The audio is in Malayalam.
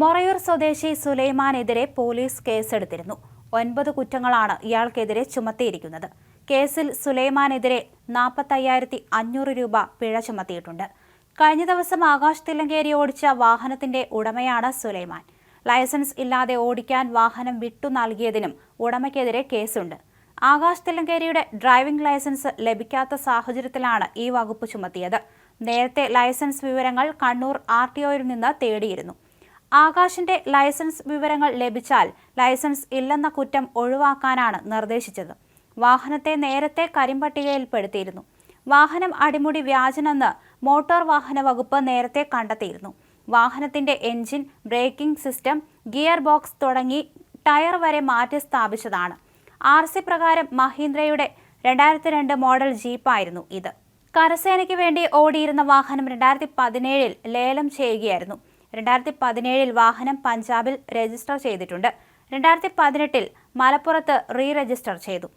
മൊറയൂർ സ്വദേശി സുലൈമാനെതിരെ പോലീസ് കേസെടുത്തിരുന്നു. ഒൻപത് കുറ്റങ്ങളാണ് ഇയാൾക്കെതിരെ ചുമത്തിയിരിക്കുന്നത്. കേസിൽ സുലൈമാനെതിരെ നാൽപ്പത്തയ്യായിരത്തി അഞ്ഞൂറ് രൂപ പിഴ ചുമത്തിയിട്ടുണ്ട്. കഴിഞ്ഞ ദിവസം ആകാശ് തില്ലങ്കേരി ഓടിച്ച വാഹനത്തിന്റെ ഉടമയാണ് സുലൈമാൻ. ലൈസൻസ് ഇല്ലാതെ ഓടിക്കാൻ വാഹനം വിട്ടു നൽകിയതിനും ഉടമയ്ക്കെതിരെ കേസുണ്ട്. ആകാശ് തില്ലങ്കേരിയുടെ ഡ്രൈവിംഗ് ലൈസൻസ് ലഭിക്കാത്ത സാഹചര്യത്തിലാണ് ഈ വകുപ്പ് ചുമത്തിയത്. നേരത്തെ ലൈസൻസ് വിവരങ്ങൾ കണ്ണൂർ ആർ ടി ഒയിൽ നിന്ന് തേടിയിരുന്നു. ആകാശിന്റെ ലൈസൻസ് വിവരങ്ങൾ ലഭിച്ചാൽ ലൈസൻസ് ഇല്ലെന്ന കുറ്റം ഒഴിവാക്കാനാണ് നിർദ്ദേശിച്ചത്. വാഹനത്തെ നേരത്തെ കരിമ്പട്ടികയിൽപ്പെടുത്തിയിരുന്നു. വാഹനം അടിമുടി വ്യാജനെന്ന് മോട്ടോർ വാഹന വകുപ്പ് നേരത്തെ കണ്ടെത്തിയിരുന്നു. വാഹനത്തിന്റെ engine braking system gear box തുടങ്ങി ടയർ വരെ മാറ്റി സ്ഥാപിച്ചതാണ്. ആർ സി പ്രകാരം മഹീന്ദ്രയുടെ രണ്ടായിരത്തി രണ്ട് മോഡൽ ജീപ്പായിരുന്നു ഇത്. കരസേനയ്ക്ക് വേണ്ടി ഓടിയിരുന്ന വാഹനം രണ്ടായിരത്തി പതിനേഴിൽ ലേലം ചെയ്യുകയായിരുന്നു. രണ്ടായിരത്തി പതിനേഴിൽ വാഹനം പഞ്ചാബിൽ രജിസ്റ്റർ ചെയ്തിട്ടുണ്ട്. രണ്ടായിരത്തി പതിനെട്ടിൽ മലപ്പുറത്ത് റീ രജിസ്റ്റർ ചെയ്തു.